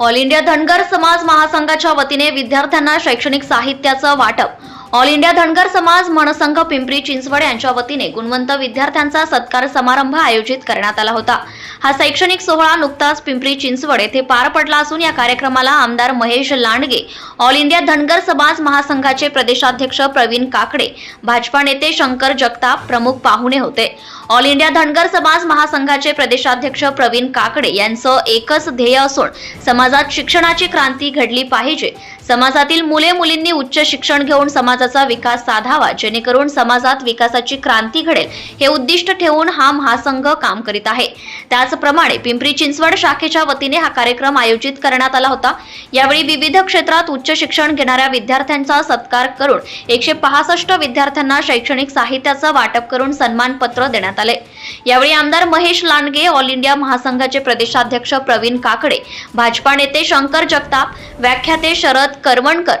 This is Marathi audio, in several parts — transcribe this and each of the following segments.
ऑल इंडिया धनगर समाज महासंघाच्या वतीने विद्यार्थ्यांना शैक्षणिक साहित्याचं वाटप ऑल इंडिया धनगर समाज मनसंघ पिंपरी चिंचवड यांच्या वतीने गुणवंत विद्यार्थ्यांचा सत्कार समारंभ आयोजित करण्यात आला होता. हा शैक्षणिक सोहळा नुकताच पिंपरी चिंचवड येथे पार पडला असून या कार्यक्रमाला आमदार महेश लांडगे ऑल इंडिया धनगर समाज महासंघाचे प्रदेशाध्यक्ष प्रवीण काकडे भाजपा नेते शंकर जगताप प्रमुख पाहुणे होते. ऑल इंडिया धनगर समाज महासंघाचे प्रदेशाध्यक्ष प्रवीण काकडे यांचं एकच ध्येय असून समाजात शिक्षणाची क्रांती घडली पाहिजे. समाजातील मुले मुलींनी उच्च शिक्षण घेऊन भारताचा विकास साधावा जेणेकरून समाजात विकासाची क्रांती घडेल हे उद्दिष्ट ठेवून हा महासंघ काम करीत आहे. त्याचप्रमाणे पिंपरी चिंचवड शाखेच्या वतीने हा कार्यक्रम आयोजित करण्यात आला होता. यावेळी विविध क्षेत्रात उच्च शिक्षण घेणाऱ्या विद्यार्थ्यांचा सत्कार करून एकशे पासष्ट विद्यार्थ्यांना शैक्षणिक साहित्याचं वाटप करून सन्मानपत्र देण्यात आले. यावेळी आमदार महेश लांडगे ऑल इंडिया महासंघाचे प्रदेशाध्यक्ष प्रवीण काकडे भाजपा नेते शंकर जगताप व्याख्याते शरद करवणकर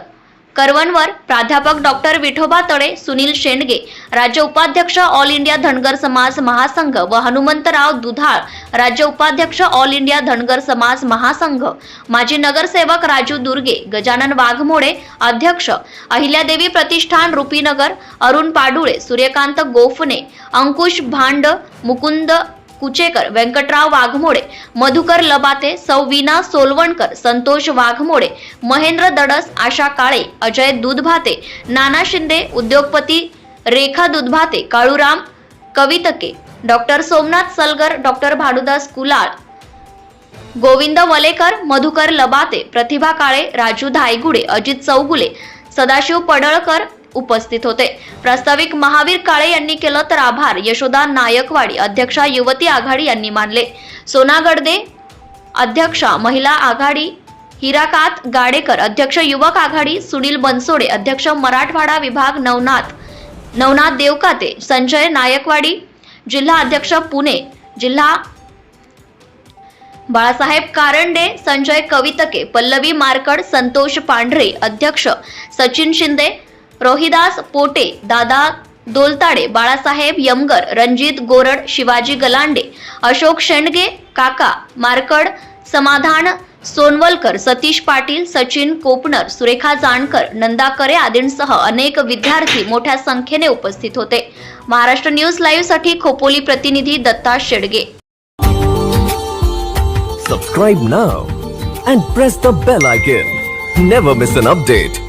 करवणवर प्राध्यापक डॉक्टर विठोबा तळे सुनील शेंडगे राज्य उपाध्यक्ष ऑल इंडिया धनगर समाज महासंघ व हनुमंतराव दुधाळ राज्य उपाध्यक्ष ऑल इंडिया धनगर समाज महासंघ माजी नगरसेवक राजू दुर्गे गजानन वाघमोडे अध्यक्ष अहिल्यादेवी प्रतिष्ठान रुपीनगर अरुण पाडुळे सूर्यकांत गोफणे अंकुश भांड मुकुंद कुचेकर व्यंकटराव वाघमोडे मधुकर लबाते सौ सोलवणकर संतोष वाघमोडे महेंद्र दडस आशा काळे अजय दुधभाते नाना शिंदे उद्योगपती रेखा दुधभाते काळूराम कवितके डॉक्टर सोमनाथ सलगर डॉक्टर भानुदास कुलाळ गोविंद वलेकर मधुकर लबाते प्रतिभा काळे राजू धायगुडे अजित चौगुले सदाशिव पडळकर उपस्थित होते. प्रास्ताविक महावीर काळे यांनी केलं तर आभार. यशोदा नायकवाडी अध्यक्षा युवती आघाडी यांनी मानले. सोना गडदे अध्यक्षा महिला आघाडी हिराकात गाडेकर अध्यक्ष युवक आघाडी सुनील बनसोडे अध्यक्ष मराठवाडा विभाग नवनाथ नवनाथ देवकाते संजय नायकवाडी जिल्हा अध्यक्ष पुणे जिल्हा बाळासाहेब कारंडे संजय कवितके पल्लवी मारकड संतोष पांढरे अध्यक्ष सचिन शिंदे रोहिदास पोटे दादा दोलताडे बाळासाहेब यमगर रणजित गोरड शिवाजी गलांडे अशोक शेंडगे काका मारकड समाधान सोनवलकर सतीश पाटील सचिन कोपनर सुरेखा जानकर नंदा करे आदींसह अनेक विद्यार्थी मोठ्या संख्येने उपस्थित होते. महाराष्ट्र न्यूज लाईव्हसाठी खोपोली प्रतिनिधी Datta Shedge. Subscribe now and press the bell icon never miss an update